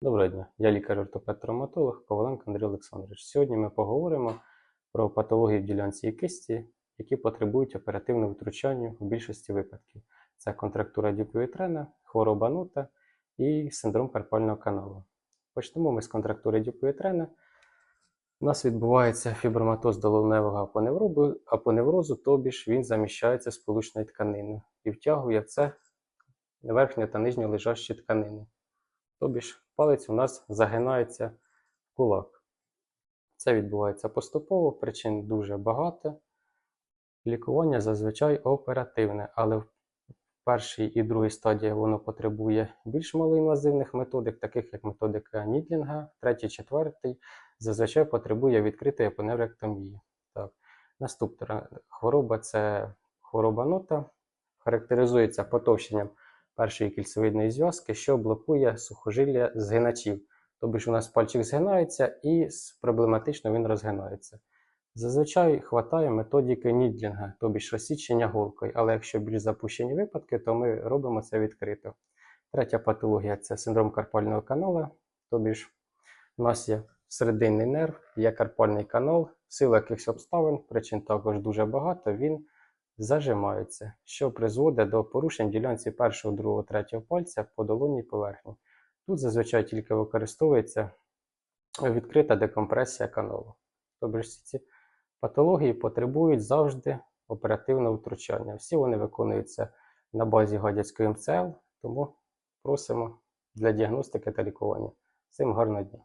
Доброго дня, я лікар-ортопед-травматолог Коваленко Андрій Олександрович. Сьогодні ми поговоримо про патології в ділянці і кисті, які потребують оперативного втручання у більшості випадків. Це контрактура дюкової трена, хвороба нута і синдром карпального каналу. Почнемо ми з контрактури трени. У нас відбувається фіброматоз долоневого апоневрозу, тобі ж він заміщається сполучною тканиною і втягує в це верхню та нижню лежащі тканини. Тобі ж палець у нас загинається в кулак. Це відбувається поступово, причин дуже багато. Лікування зазвичай оперативне, але в першій і другій стадії воно потребує більш малоінвазивних методик, таких як методика Нідлінга, третій, четвертий зазвичай потребує відкритої апоневректомії. Так. Наступна хвороба це хвороба нота, характеризується потовщенням першої кільцевидної зв'язки, що блокує сухожилля згиначів. Тобто ж у нас пальчик згинається і проблематично він розгинається. Зазвичай хватає методики нідлінга, тобто ж розсічення голкою, але якщо більш запущені випадки, то ми робимо це відкрито. Третя патологія це синдром карпального канала, тобто ж у нас є серединний нерв, є карпальний канал, в силу якихось обставин, причин також дуже багато, він зажимається, що призводить до порушень ділянці першого, другого, третього пальця по долонній поверхні. Тут зазвичай тільки використовується відкрита декомпресія каналу. Тобто ці патології потребують завжди оперативного втручання. Всі вони виконуються на базі гадяцької МЦЛ, тому просимо для діагностики та лікування. Всім гарного дня!